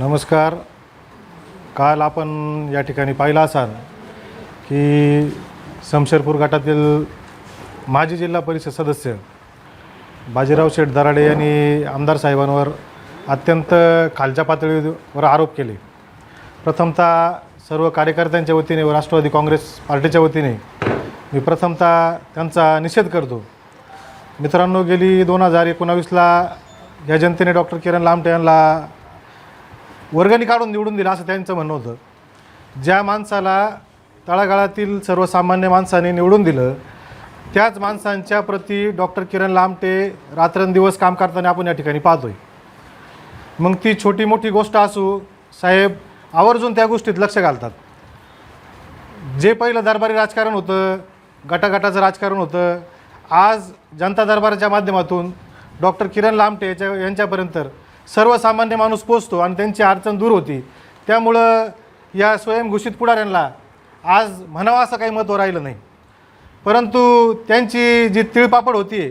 नमस्कार. काल आपण या ठिकाणी पाहिलं असाल की शमशेरपूर गटातील माजी जिल्हा परिषद सदस्य बाजीराव शेठ दराडे यांनी आमदार साहेबांवर अत्यंत खालच्या पातळीवर आरोप केले. प्रथमतः सर्व कार्यकर्त्यांच्या वतीने व राष्ट्रवादी काँग्रेस पार्टीच्या वतीने मी प्रथमतः त्यांचा निषेध करतो. मित्रांनो गेली दोन हजार एकोणावीसला या जनतेने डॉक्टर किरण लामटे यांना वर्गणी काढून निवडून दिला असं त्यांचं म्हणणं होतं. ज्या माणसाला तळागाळातील सर्वसामान्य माणसाने निवडून दिलं त्याच माणसांच्या प्रती डॉक्टर किरण लामटे रात्रंदिवस काम करताना आपण या ठिकाणी पाहतोय. मग ती छोटी मोठी गोष्ट असू साहेब आवर्जून त्या गोष्टीत लक्ष घालतात. जे पहिलं दरबारी राजकारण होतं गटागटाचं राजकारण होतं आज जनता दरबाराच्या माध्यमातून डॉक्टर किरण लामटे याच्या यांच्यापर्यंत सर्वसामान्य माणूस पोचतो आणि त्यांची अडचण दूर होती. त्यामुळं या स्वयंघोषित पुढाऱ्यांना आज म्हणावं असं काही महत्त्व राहिलं नाही. परंतु त्यांची जी तिळपापड होती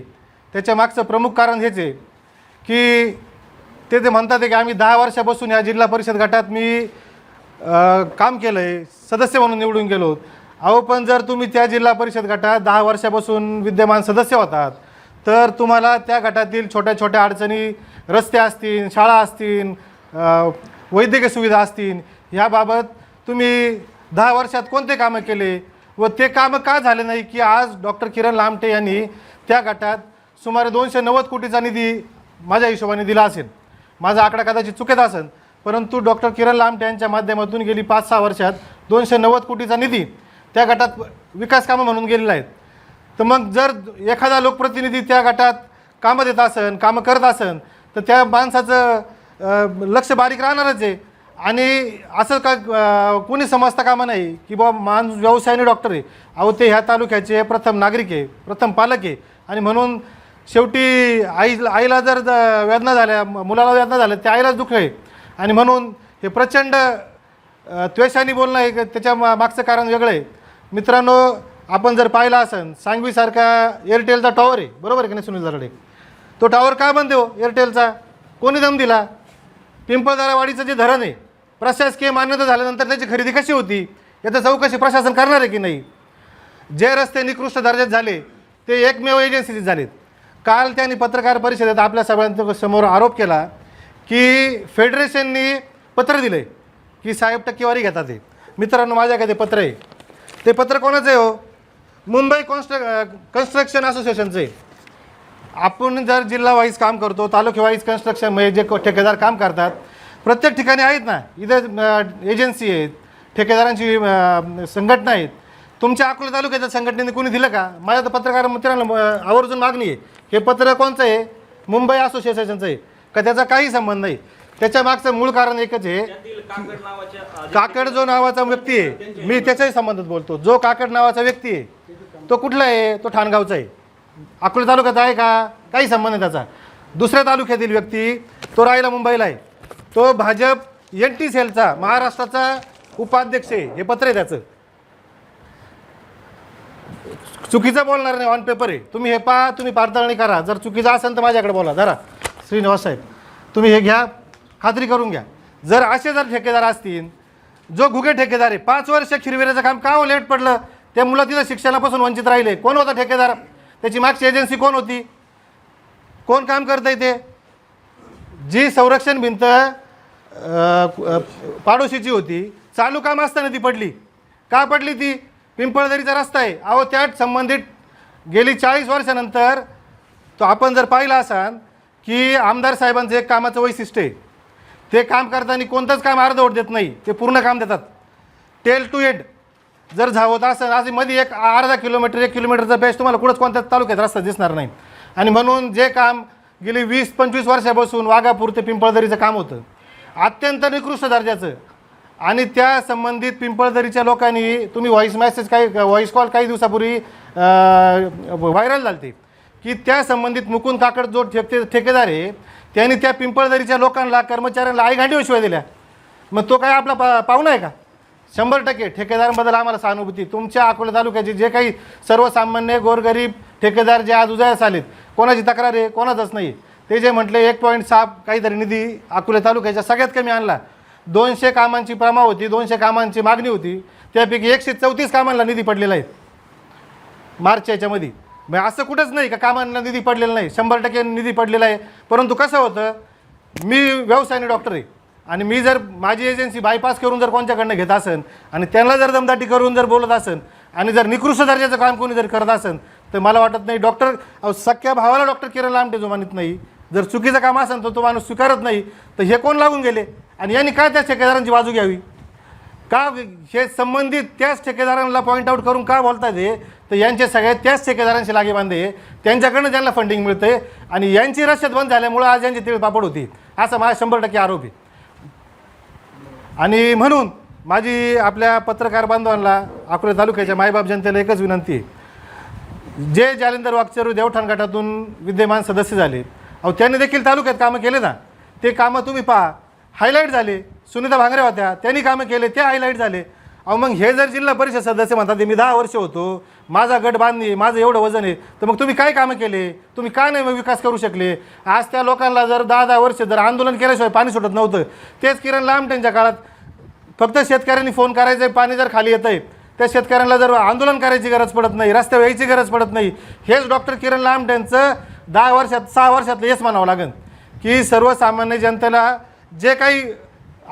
त्याच्या मागचं प्रमुख कारण हेच आहे की ते ते म्हणतात की आम्ही दहा वर्षापासून या जिल्हा परिषद गटात मी काम केलं आहे सदस्य म्हणून निवडून गेलो अहो पण जर तुम्ही त्या जिल्हा परिषद गटात दहा वर्षापासून विद्यमान सदस्य होतात तर तुम्हाला त्या गटातील छोट्या छोट्या अडचणी रस्ते असतील शाळा असतील वैद्यकीय सुविधा असतील ह्याबाबत तुम्ही दहा वर्षात कोणते कामं केले व ते कामं का झाले नाही की आज डॉक्टर किरण लामटे यांनी त्या गटात सुमारे दोनशे नव्वद कोटीचा निधी माझ्या हिशोबाने दिला असेल. माझा आकडा कदाचित चुकीत असेल परंतु डॉक्टर किरण लामटे यांच्या माध्यमातून गेली पाच सहा वर्षात दोनशे नव्वद कोटीचा निधी त्या गटात विकास कामं म्हणून गेलेला आहेत. तर मग जर एखादा लोकप्रतिनिधी त्या गटात कामं देत असन कामं करत असन तर त्या माणसाचं लक्ष बारीक राहणारच आहे. आणि असं का कोणी समजता कामा नाही की बाबा माणूस व्यवसायाने डॉक्टर आहे. अहो ते ह्या तालुक्याचे प्रथम नागरिक आहे प्रथम पालक आहे. आणि म्हणून शेवटी आई आईला जर वेदना झाल्या मुलाला वेदना झाल्या त्या आईलाच दुःख आहे. आणि म्हणून हे प्रचंड त्वेषाने बोलणं आहे त्याच्या मा- मागचं कारण वेगळं आहे. मित्रांनो आपण जर पाहिलं असेल सांगवीसारखा एअरटेलचा टॉवर आहे. बरोबर आहे की नाही सुनील दराडे? तो टावर का बंद हो? एअरटेलचा कोणी दम दिला? पिंपळदारावाडीचं जे धरण आहे प्रशासकीय मान्यता झाल्यानंतर त्याची खरेदी कशी होती? याचं चौकशी प्रशासन करणार आहे की नाही? जे रस्ते निकृष्ट दर्जात झाले ते एकमेव एजन्सीचे झालेत. काल त्यांनी पत्रकार परिषदेत आपल्या सगळ्यांच्या समोर आरोप केला की फेडरेशननी पत्र दिलं आहे की साहेब टक्केवारी घेतात ते मित्रांनो माझ्याकडे ते पत्र आहे. ते पत्र कोणाचं आहे हो? मुंबई कॉन्स्ट्र कन्स्ट्रक्शन असोसिएशनचं आहे. आपण जर जिल्हा वाईज काम करतो तालुका वाईज कन्स्ट्रक्शन म्हणजे जे को- ठेकेदार काम करतात प्रत्येक ठिकाणी आहेत ना इथं एजन्सी आहेत ठेकेदारांची संघटना आहेत. तुमच्या अकोला तालुक्याच्या संघटनेने कोणी दिलं का? माझ्या तर पत्रकार मित्रांना आवर्जून मागणी आहे. हे पत्र कोणचं आहे? मुंबई असोसिएशनचं आहे. का त्याचा काही संबंध नाही. त्याच्या मागचं मूळ कारण एकच आहे. काकड काकड जो नावाचा व्यक्ती आहे मी त्याच्याही संबंधात बोलतो. जो काकड नावाचा व्यक्ती आहे तो कुठला आहे? तो ठाणगावचा आहे. अकोला तालुक्यात आहे का? काही संबंध नाही त्याचा. दुसऱ्या तालुक्यातील व्यक्ती तो राहिला मुंबईला आहे. तो भाजप एन टी सेलचा महाराष्ट्राचा उपाध्यक्ष आहे. हे पत्र आहे त्याचं. चुकीचं बोलणार नाही ऑन पेपर आहे. तुम्ही हे पहा तुम्ही पारताळणी करा. जर चुकीचं असेल तर माझ्याकडे बोला. जरा श्रीनिवास साहेब तुम्ही हे घ्या. खात्री करून घ्या. जर असे जर ठेकेदार असतील जो घुगे ठेकेदार आहे पाच वर्ष खिरवेऱ्याचं काम का हो लेट पडलं? त्या मुलं तिथं शिक्षणापासून वंचित राहिले. कोण होता ठेकेदार? त्याची मागची एजन्सी कोण होती? कोण काम करतंय ते? जी संरक्षण भिंत पाडोशीची होती चालू काम असताना ती पडली. का पडली ती? पिंपळदरीचा रस्ता आहे. अहो त्यात संबंधित गेली चाळीस वर्षानंतर तो आपण जर पाहिला असाल की आमदार साहेबांचं एक कामाचं वैशिष्ट्य आहे. ते काम करताना कोणतंच काम अर्धवट देत नाही. ते पूर्ण काम देतात. टेल टू एड जर झावत असेल असे मध्ये एक अर्धा किलोमीटर एक किलोमीटरचा बेस्ट तुम्हाला कुठंच कोणत्याच तालुक्यात रस्ता दिसणार नाही. आणि म्हणून जे काम गेली वीस पंचवीस वर्षापासून वाघापूर ते पिंपळदरीचं काम होतं. अत्यंत निकृष्ट दर्जाचं. आणि त्या संबंधित पिंपळदरीच्या लोकांनी तुम्ही व्हॉईस मेसेज काही व्हॉईस कॉल काही दिवसापूर्वी व्हायरल झालते की त्या संबंधित मुकुंद काकड जो ठेके ठेकेदार आहे त्यांनी त्या पिंपळदरीच्या लोकांना कर्मचाऱ्यांना आई शिवाय दिल्या. मग तो काय आपला पा पाहुणा आहे का? शंभर टक्के. ठेकेदारांबद्दल आम्हाला सहानुभूती. तुमच्या अकोला तालुक्याचे जे काही सर्वसामान्य गोरगरीब ठेकेदार जे आज उदयास आलेत कोणाची तक्रार आहे कोणाचंच नाही. ते जे म्हटले एक पॉईंट सहा काहीतरी निधी अकोला तालुक्याच्या सगळ्यात कमी आणला. दोनशे कामांची प्रमा होती दोनशे कामांची मागणी होती. त्यापैकी एकशे चौतीस कामांना निधी पडलेला आहे. मार्च याच्यामध्ये. मग असं कुठंच नाही का कामांना निधी पडलेला नाही? शंभर टक्के निधी पडलेला आहे. परंतु कसं होतं? मी व्यवसायाने डॉक्टर आहे. आणि मी जर माझी एजन्सी बायपास करून जर कोणत्याकडनं घेत असेल आणि त्यांना जर दमदाटी करून जर बोलत असेल आणि जर निकृष्ट दर्जाचं काम कोणी जर करत असेल तर मला वाटत नाही डॉक्टर अहो, सख्या भावाला डॉक्टर किरण लांबटे जो मानित नाही जर चुकीचं काम असेल तर तो माणूस स्वीकारत नाही तर हे कोण लागून गेले? आणि यांनी काय त्या ठेकेदारांची बाजू घ्यावी? का हे संबंधित त्याच ठेकेदारांना पॉईंट आऊट करून का बोलतात हे तर यांचे सगळे त्याच ठेकेदारांशी लागे बांधे. त्यांच्याकडनं त्यांना फंडिंग मिळते आणि यांची रशद बंद झाल्यामुळं आज यांची तिळपापड होती. असा माझा शंभर टक्के आरोप आहे. आणि म्हणून माझी आपल्या पत्रकार बांधवांना अकोला तालुक्याच्या मायबाप जनतेला एकच विनंती आहे. जे जालिंदर वागचेरू देवठाण गटातून विद्यमान सदस्य झाले अहो त्यांनी देखील तालुक्यात कामं केले ना? ते कामं तुम्ही पहा. हायलाईट झाले. सुनीता भांगरे होत्या. त्यांनी कामं केले. ते हायलाईट झाले. अहो मग हे जर जिल्हा परिषद सदस्य म्हणतात मी दहा वर्ष होतो माझा गट बांधणी माझं एवढं वजन आहे तर मग तुम्ही काय कामं केले? तुम्ही का नाही मग विकास करू शकले? आज त्या लोकांना जर दहा दहा वर्ष जर आंदोलन केल्याशिवाय पाणी सुटत नव्हतं तेच किरण लांबटेंच्या काळात फक्त शेतकऱ्यांनी फोन करायचं आहे पाणी जर खाली येतं आहे त्या शेतकऱ्यांना जर आंदोलन करायची गरज पडत नाही रस्त्यावर यायची गरज पडत नाही हेच डॉक्टर किरण लांब दहा वर्षात सहा वर्षातलं हेच म्हणावं लागेल. की सर्वसामान्य जनतेला जे काही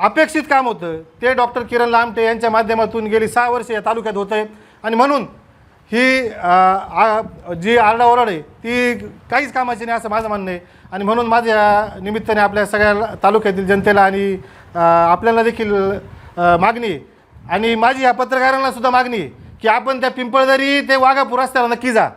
अपेक्षित काम होतं. ते डॉक्टर किरण लामटे यांच्या माध्यमातून गेली सहा वर्ष या तालुक्यात होत आहे. आणि म्हणून ही आ- जी आरडाओरड आहे ती काहीच कामाची नाही असं माझं म्हणणं आहे. आणि म्हणून माझ्या निमित्ताने आपल्या सगळ्या तालुक्यातील जनतेला आणि आपल्याला देखील मागणी आहे. आणि माझी या पत्रकारांना सुद्धा मागणी आहे की आपण त्या पिंपळदरी ते वाघापूर रस्त्याला नक्की जा.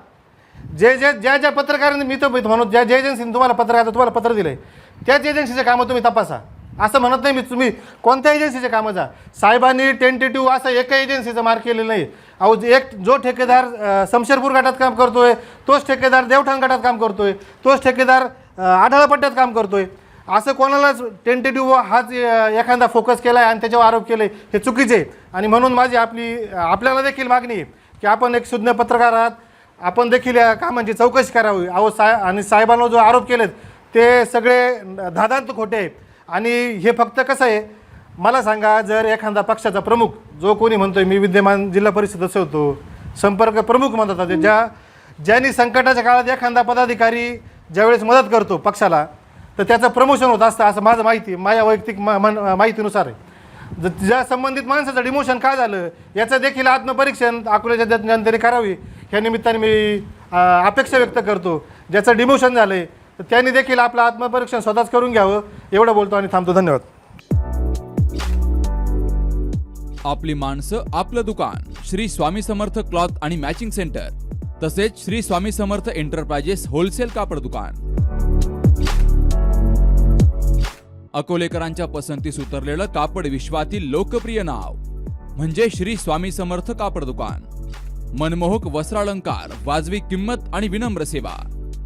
जे जे ज्या ज्या पत्रकारांनी मी तो म्हणून ज्या ज्या एजन्सीने तुम्हाला पत्र तुम्हाला पत्र दिलं आहे त्याच एजन्सीचे कामं तुम्ही तपासा. असं म्हणत नाही मी. तुम्ही कोणत्या एजन्सीचे कामं जा. साहेबांनी टेंटेटिव्ह असं एका एजन्सीचं मार्क केलेलं नाही. अहो एक जो ठेकेदार अं, शमशेरपूर गटात काम करतोय तोच ठेकेदार देवठाण गटात काम करतोय तोच ठेकेदार अं, आढावा काम करतोय. असं कोणालाच टेंटेटिव्ह हाच एखादा फोकस केला आहे आणि त्याच्यावर आरोप केले हे चुकीचे आहे. आणि म्हणून माझी आपली आपल्याला देखील मागणी आहे की आपण एक शुद्ध पत्रकार आहात. आपण देखील या कामांची चौकशी करावी. अहो साय आणि साहेबांना जो आरोप केलेत ते सगळे धादांत खोटे आहेत आणि हे फक्त कसं आहे मला सांगा जर एखादा पक्षाचा प्रमुख जो कोणी म्हणतोय मी विद्यमान जिल्हा परिषद सदस्य होतो संपर्क प्रमुख म्हणतात ते ज्या ज्यांनी संकटाच्या काळात एखादा पदाधिकारी ज्यावेळेस मदत करतो पक्षाला तर त्याचं प्रमोशन होत असतं असं माझं माहिती माझ्या वैयक्तिक माहितीनुसार आहे. ज- ज्या संबंधित माणसाचं डिमोशन काय झालं याचं देखील आत्मपरीक्षण अकोल्याच्या जनतेने करावी ह्या निमित्ताने मी अपेक्षा व्यक्त करतो. ज्याचं डिमोशन झालं आहे तर त्यांनी देखील आपलं आत्मपरीक्षण स्वतःच करून घ्यावं. एवढं बोलतो आणि थांबतो. धन्यवाद. आपली माणसं आपलं दुकान. श्री स्वामी समर्थ क्लॉथ आणि मॅचिंग सेंटर. तसेच श्री स्वामी समर्थ एंटरप्राइजेस होलसेल कापड दुकान. अकोलेकरांच्या पसंतीस उतरलेलं कापड विश्वातील लोकप्रिय नाव म्हणजे श्री स्वामी समर्थ कापड दुकान. मनमोहक वस्त्रालंकार वाजवी किंमत आणि विनम्र सेवा.